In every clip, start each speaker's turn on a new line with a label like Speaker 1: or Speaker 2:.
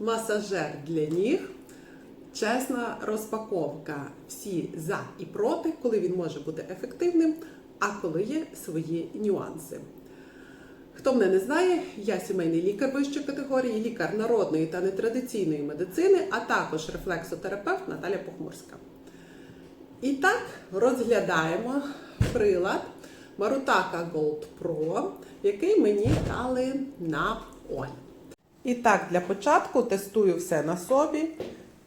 Speaker 1: масажер для ніг. Чесна розпаковка. Всі за і проти, коли він може бути ефективним, а коли є свої нюанси. Хто мене не знає, я сімейний лікар вищої категорії, лікар народної та нетрадиційної медицини, а також рефлексотерапевт Наталя Похмурська. І так розглядаємо прилад Marutaka Gold Pro, який мені дали на Оль. І так, для початку тестую все на собі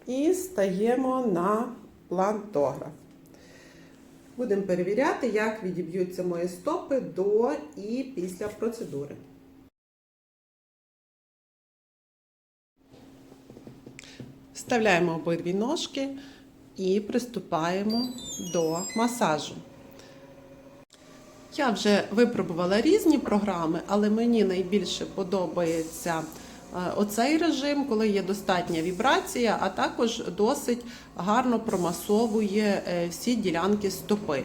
Speaker 1: і стаємо на плантограф. Будемо перевіряти, як відіб'ються мої стопи до і після процедури. Вставляємо обидві ножки і приступаємо до масажу. Я вже випробувала різні програми, але мені найбільше подобається оцей режим, коли є достатня вібрація, а також досить гарно промасовує е, всі ділянки стопи.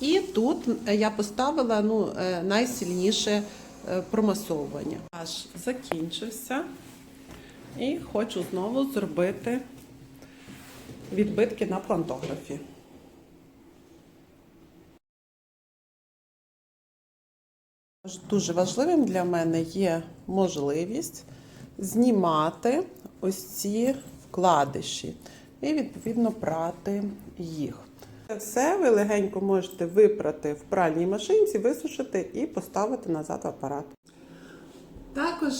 Speaker 1: І тут я поставила ну, е, найсильніше е, промасовування. Аж закінчився. І хочу знову зробити відбитки на плантографі. Дуже важливим для мене є можливість знімати ось ці вкладиші і відповідно прати їх. Все ви легенько можете випрати в пральній машинці, висушити і поставити назад в апарат. Також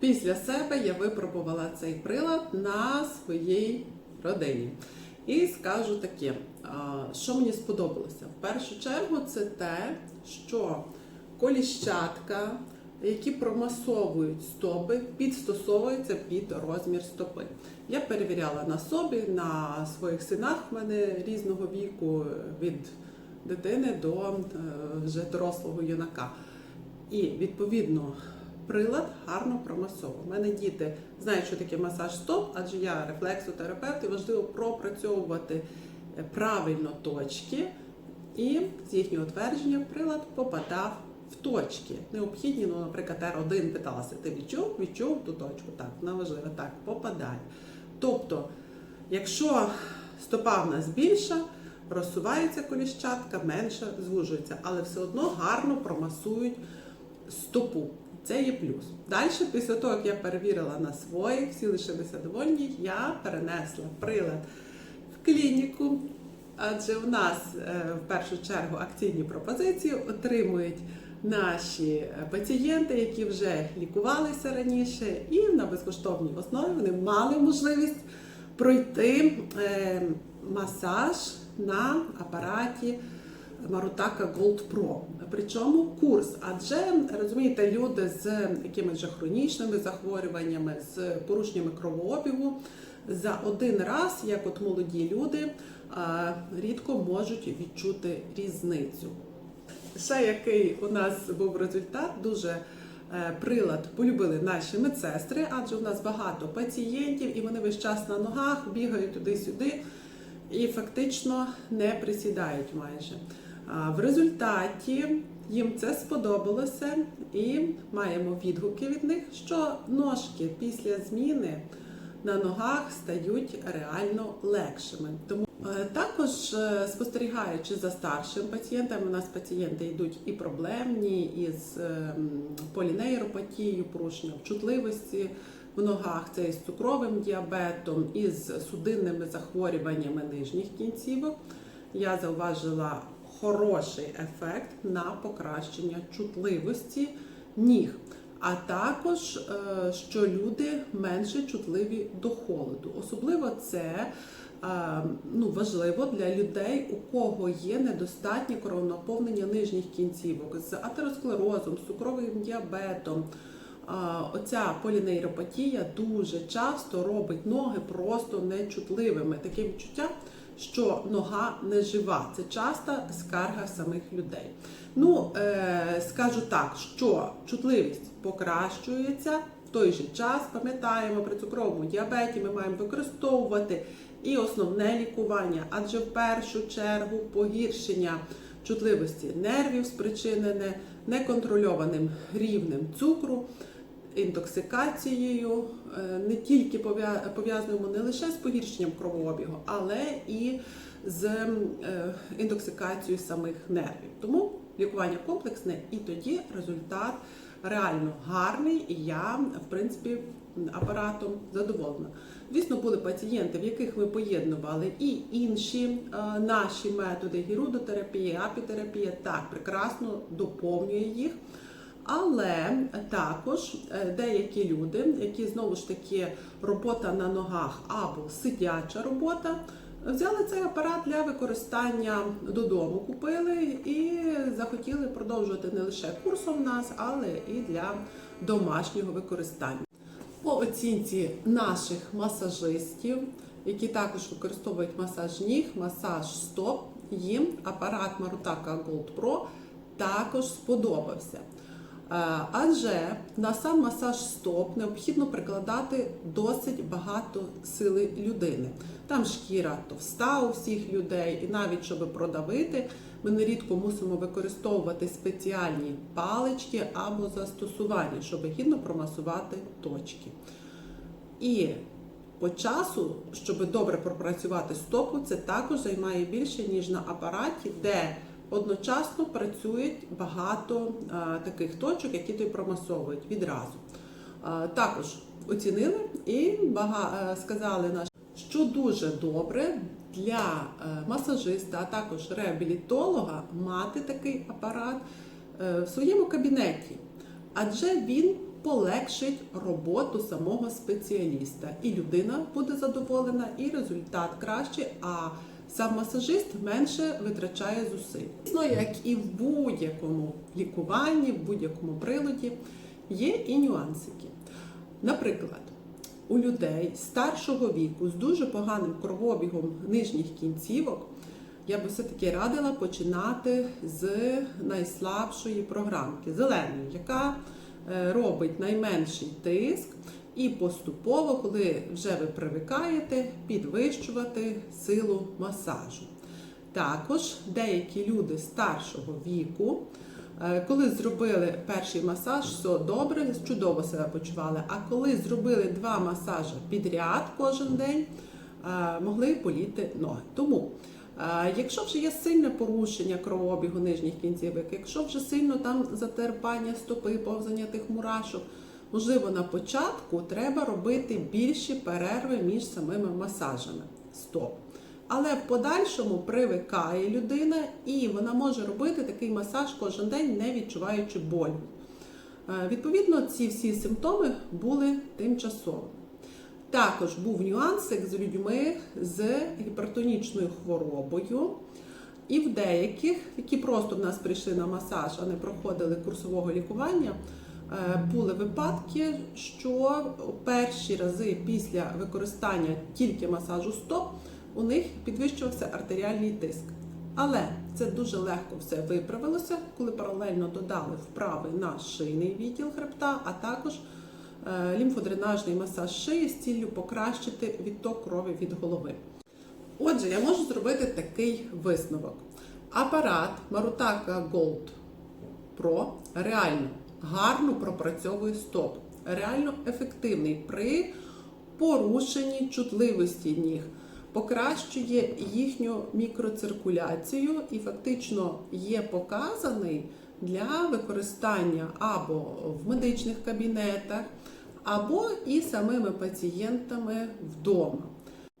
Speaker 1: після себе я випробувала цей прилад на своїй родині. І скажу таке, що мені сподобалося. В першу чергу, це те, що коліщатка, які промасовують стопи, підстосовуються під розмір стопи. Я перевіряла на собі, на своїх синах в мене різного віку, від дитини до е, вже дорослого юнака. І відповідно прилад гарно промасовує. У мене діти знають, що таке масаж стоп, адже я рефлексотерапевт і важливо пропрацьовувати правильно точки. І з їхнього твердження прилад попадав в точки. Необхідні, ну, наприклад, R1 питалася, ти відчув, відчув ту точку. Так, вона важлива, так, попадає. Тобто, якщо стопа в нас більша, розсувається коліщатка, менше звужується, але все одно гарно промасують стопу. Це є плюс. Далі, після того, як я перевірила на своїх, всі лишилися довольні, я перенесла прилад в клініку. Адже в нас е, в першу чергу акційні пропозиції отримують наші пацієнти, які вже лікувалися раніше, і на безкоштовній основі вони мали можливість пройти е, масаж на апараті Marutaka Gold Pro. Причому курс, адже розумієте, люди з якимись хронічними захворюваннями, з порушеннями кровообігу за один раз, як от молоді люди, рідко можуть відчути різницю. Ще який у нас був результат, дуже е, прилад полюбили наші медсестри, адже у нас багато пацієнтів, і вони весь час на ногах бігають туди-сюди і фактично не присідають майже. В результаті їм це сподобалося, і маємо відгуки від них, що ножки після зміни на ногах стають реально легшими. Тому також е, спостерігаючи за старшим пацієнтами, у нас пацієнти йдуть і проблемні, із ем, полінейропатією, порушенням чутливості в ногах, це із цукровим діабетом, із судинними захворюваннями нижніх кінцівок. Я зауважила хороший ефект на покращення чутливості ніг. А також, е, що люди менше чутливі до холоду. Особливо це е, ну, важливо для людей, у кого є недостатнє кровонаповнення нижніх кінцівок з атеросклерозом, з цукровим діабетом. Е, оця полінейропатія дуже часто робить ноги просто нечутливими. Таке відчуття, що нога не жива. Це часта скарга самих людей. Ну, е, скажу так, що чутливість покращується в той же час. Пам'ятаємо, при цукровому діабеті ми маємо використовувати і основне лікування, адже в першу чергу погіршення чутливості нервів спричинене неконтрольованим рівнем цукру. інтоксикацією, е, не тільки пов'я- пов'язуємо не лише з погіршенням кровообігу, але і з е, інтоксикацією самих нервів. Тому лікування комплексне і тоді результат реально гарний, і я, в принципі, апаратом задоволена. Звісно, були пацієнти, в яких ми поєднували і інші е, наші методи гірудотерапії, апітерапія, так прекрасно доповнює їх. Але також е, деякі люди, які знову ж таки робота на ногах або сидяча робота, взяли цей апарат для використання додому, купили і захотіли продовжувати не лише курсом в нас, але і для домашнього використання. Оцінці наших масажистів, які також використовують масаж ніг, масаж стоп, їм апарат Marutaka Gold Pro також сподобався. Е, Адже на сам масаж стоп необхідно прикладати досить багато сили людини. Там шкіра товста у всіх людей, і навіть щоб продавити, ми нерідко мусимо використовувати спеціальні палички або застосування, щоб гідно промасувати точки. І по часу, щоб добре пропрацювати стопу, це також займає більше, ніж на апараті, де одночасно працюють багато а, таких точок, які ти промасовують відразу. А, також оцінили і бага, е, сказали що дуже добре для е, масажиста, а також реабілітолога мати такий апарат е, в своєму кабінеті, адже він полегшить роботу самого спеціаліста. І людина буде задоволена, і результат кращий, а сам масажист менше витрачає зусиль. Звісно, як і в будь-якому лікуванні, в будь-якому приладі, є і нюансики. Наприклад, у людей старшого віку з дуже поганим кровообігом нижніх кінцівок я би все-таки радила починати з найслабшої програмки зеленої, яка е, робить найменший тиск, і поступово, коли вже ви привикаєте, підвищувати силу масажу. Також деякі люди старшого віку, коли зробили перший масаж, все добре, чудово себе почували. А коли зробили два масажі підряд кожен день, е, могли боліти ноги. Тому, е, якщо вже є сильне порушення кровообігу нижніх кінцівок, якщо вже сильно там затерпання стопи, повзання тих мурашок, можливо, на початку треба робити більші перерви між самими масажами. Стоп. Але в подальшому привикає людина, і вона може робити такий масаж кожен день, не відчуваючи болю. Е, Відповідно, ці всі симптоми були тимчасово. Також був нюансик з людьми з гіпертонічною хворобою. І в деяких, які просто в нас прийшли на масаж, а не проходили курсового лікування, е, були випадки, що перші рази після використання тільки масажу стоп у них підвищувався артеріальний тиск. Але це дуже легко все виправилося, коли паралельно додали вправи на шийний відділ хребта, а також е, лімфодренажний масаж шиї з ціллю покращити відток крові від голови. Отже, я можу зробити такий висновок. Апарат Marutaka Gold Pro реально гарно пропрацьовує стоп, реально ефективний при порушенні чутливості ніг, покращує їхню мікроциркуляцію і фактично є показаний для використання або в медичних кабінетах, або і самими пацієнтами вдома.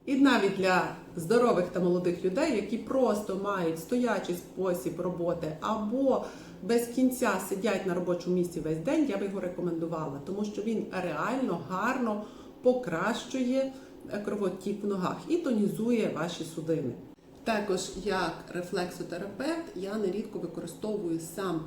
Speaker 1: І навіть для здорових та молодих людей, які просто мають стоячий спосіб роботи або без кінця сидять на робочому місці весь день, я би його рекомендувала, тому що він реально гарно покращує кровотік в ногах і тонізує ваші судини. Також як рефлексотерапевт я нерідко використовую сам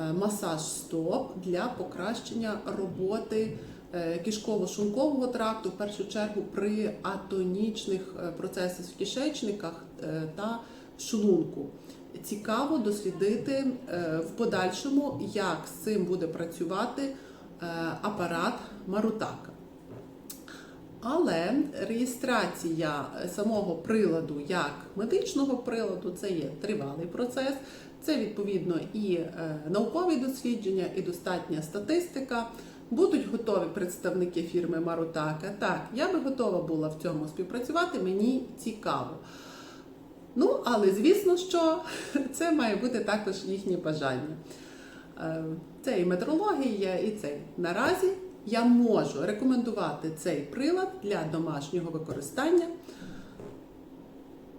Speaker 1: е, масаж стоп для покращення роботи е, кишково-шлункового тракту, в першу чергу при атонічних е, процесах в кишечниках та шлунку. Цікаво дослідити в подальшому, як з цим буде працювати апарат Марутака. Але реєстрація самого приладу як медичного приладу це є тривалий процес. Це відповідно і е, наукові дослідження, і достатня статистика. Будуть готові представники фірми Марутака. Так, я би готова була в цьому співпрацювати, мені цікаво. Ну, але звісно, що це має бути також їхнє бажання. Е, Це і метрологія, і цей. Наразі я можу рекомендувати цей прилад для домашнього використання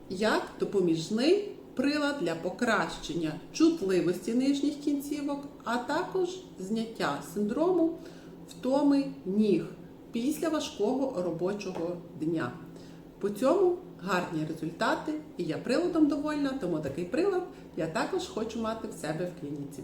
Speaker 1: як допоміжний прилад для покращення чутливості нижніх кінцівок, а також зняття синдрому втоми ніг після важкого робочого дня. По цьому гарні результати, і я приладом довольна, тому такий прилад я також хочу мати в себе в клініці.